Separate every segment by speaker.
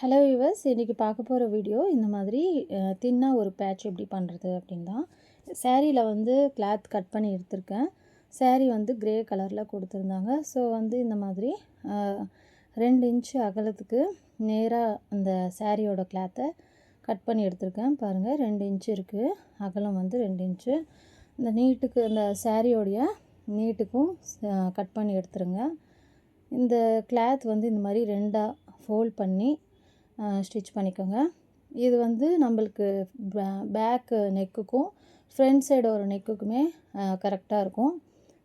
Speaker 1: Hello viewers இன்றைக்கி பார்க்க போகிற வீடியோ இந்த மாதிரி தின்னாக ஒரு பேட்ச் எப்படி பண்ணுறது அப்படின் தான் சேரீயில் வந்து கிளாத் கட் பண்ணி எடுத்திருக்கேன். சேரீ வந்து கிரே கலரில் கொடுத்துருந்தாங்க. ஸோ வந்து இந்த மாதிரி ரெண்டு இன்ச்சு அகலத்துக்கு நேராக அந்த சேரீயோட கிளாத்தை கட் பண்ணி எடுத்திருக்கேன். பாருங்கள் ரெண்டு இன்ச்சு இருக்குது அகலம் வந்து ரெண்டு இன்ச்சு இந்த நீட்டுக்கு அந்த சேரீயோடைய நீட்டுக்கும் கட் பண்ணி எடுத்துருங்க. இந்த கிளாத் வந்து இந்த மாதிரி ரெண்டாக ஃபோல்ட் பண்ணி ஸ்டிச் பண்ணிக்கோங்க. இது வந்து நம்மளுக்கு பேக்கு நெக்குக்கும் ஃப்ரண்ட் சைடு ஒரு நெக்குக்குமே கரெக்டாக இருக்கும்.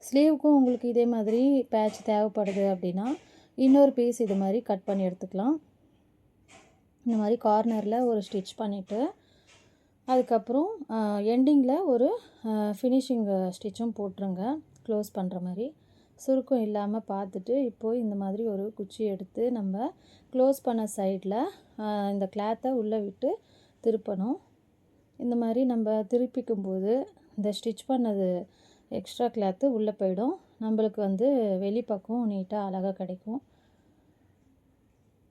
Speaker 1: ஸ்லீவுக்கும் உங்களுக்கு இதே மாதிரி பேட்ச் தேவைப்படுது அப்படின்னா இன்னொரு பீஸ் இது மாதிரி கட் பண்ணி எடுத்துக்கலாம். இந்த மாதிரி கார்னரில் ஒரு ஸ்டிச் பண்ணிவிட்டு அதுக்கப்புறம் எண்டிங்கில் ஒரு ஃபினிஷிங் ஸ்டிச்சும் போட்டுருங்க. க்ளோஸ் பண்ணுற மாதிரி. சுருக்கம் இல்லாமல் பார்த்துட்டு இப்போது இந்த மாதிரி ஒரு குச்சி எடுத்து நம்ம க்ளோஸ் பண்ண சைடில் இந்த கிளாத்தை உள்ளே விட்டு திருப்பணும். இந்த மாதிரி நம்ம திருப்பிக்கும் போது இந்த ஸ்டிச் பண்ணது எக்ஸ்ட்ரா கிளாத்து உள்ளே போயிடும். நம்மளுக்கு வந்து வெளிப்பக்கம் நீட்டாக அழகாக கிடைக்கும்.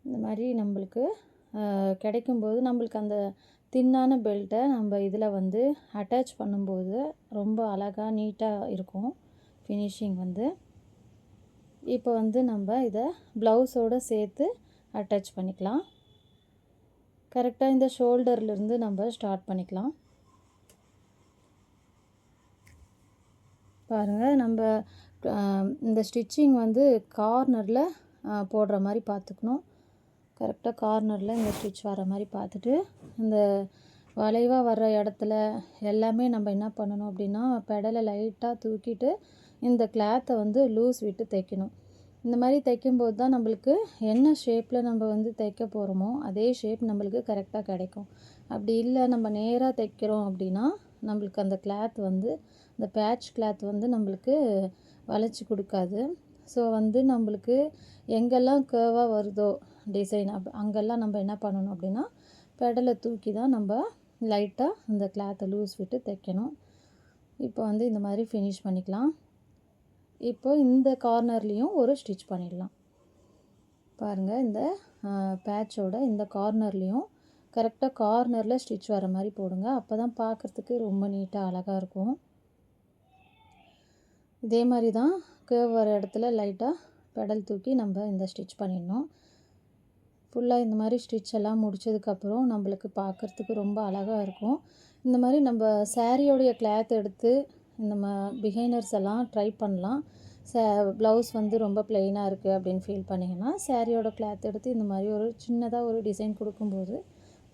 Speaker 1: இந்த மாதிரி நம்மளுக்கு கிடைக்கும்போது நம்மளுக்கு அந்த தின்னான பெல்ட்டை நம்ம இதில் வந்து அட்டாச் பண்ணும்போது ரொம்ப அழகாக நீட்டாக இருக்கும். ஃபினிஷிங் வந்து. இப்போ வந்து நம்ம இதை ப்ளவுஸோடு சேர்த்து அட்டாச் பண்ணிக்கலாம். கரெக்டாக இந்த ஷோல்டர்லேருந்து நம்ம ஸ்டார்ட் பண்ணிக்கலாம். பாருங்கள் நம்ம இந்த ஸ்டிச்சிங் வந்து கார்னரில் போடுற மாதிரி பார்த்துக்கணும். கரெக்டாக கார்னரில் இந்த ஸ்டிச் வர மாதிரி பார்த்துட்டு இந்த வளைவாக வர்ற இடத்துல எல்லாமே நம்ம என்ன பண்ணணும் அப்படின்னா பெடலை லைட்டாக தூக்கிட்டு இந்த கிளாத்தை வந்து லூஸ் விட்டு தைக்கணும். இந்த மாதிரி தைக்கும்போது தான் நம்மளுக்கு என்ன ஷேப்பில் நம்ம வந்து தைக்க போகிறோமோ அதே ஷேப் நம்மளுக்கு கரெக்டாக கிடைக்கும். அப்படி இல்லை நம்ம நேராக தைக்கிறோம் அப்படின்னா நம்மளுக்கு அந்த கிளாத் வந்து இந்த பேட்ச் கிளாத் வந்து நம்மளுக்கு வளைச்சி கொடுக்காது. ஸோ வந்து நம்மளுக்கு எங்கெல்லாம் கேர்வாக வருதோ டிசைன் அப் அங்கெல்லாம் நம்ம என்ன பண்ணணும் அப்படின்னா பெடலை தூக்கி தான் நம்ம லைட்டாக அந்த கிளாத்தை லூஸ் விட்டு தைக்கணும். இப்போ வந்து இந்த மாதிரி ஃபினிஷ் பண்ணிக்கலாம். இப்போ இந்த கார்னர்லேயும் ஒரு ஸ்டிச் பண்ணிடலாம். பாருங்கள் இந்த பேட்சோட இந்த கார்னர்லேயும் கரெக்டாக கார்னரில் ஸ்டிச் வர மாதிரி போடுங்க. அப்போ தான் பார்க்குறதுக்கு ரொம்ப நீட்டாக அழகாக இருக்கும். இதே மாதிரி தான் கேர்வ் வர இடத்துல லைட்டாக பெடல் தூக்கி நம்ம இந்த ஸ்டிச் பண்ணிடணும். ஃபுல்லாக இந்த மாதிரி ஸ்டிச் எல்லாம் முடிச்சதுக்கப்புறம் நம்மளுக்கு பார்க்குறதுக்கு ரொம்ப அழகாக இருக்கும். இந்த மாதிரி நம்ம சாரியோடைய கிளாத் எடுத்து இந்த மா பிகைனர்ஸ் எல்லாம் ட்ரை பண்ணலாம். சே ப்ளவுஸ் வந்து ரொம்ப பிளெயினாக இருக்குது அப்படின்னு ஃபீல் பண்ணிங்கன்னா சேரீயோட கிளாத் எடுத்து இந்த மாதிரி ஒரு சின்னதாக ஒரு டிசைன் கொடுக்கும்போது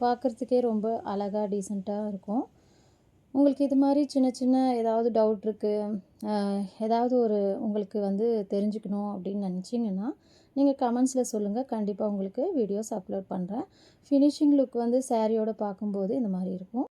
Speaker 1: பார்க்குறதுக்கே ரொம்ப அழகாக டீசெண்டாக இருக்கும். உங்களுக்கு இது மாதிரி சின்ன சின்ன ஏதாவது டவுட் இருக்குது ஏதாவது ஒரு உங்களுக்கு வந்து தெரிஞ்சுக்கணும் அப்படின்னு நினச்சிங்கன்னா நீங்கள் கமெண்ட்ஸில் சொல்லுங்கள் கண்டிப்பாக உங்களுக்கு வீடியோஸ் அப்லோட் பண்ணுறேன் ஃபினிஷிங் லுக் வந்து சாரியோட பார்க்கும்போது இந்த மாதிரி இருக்கும்.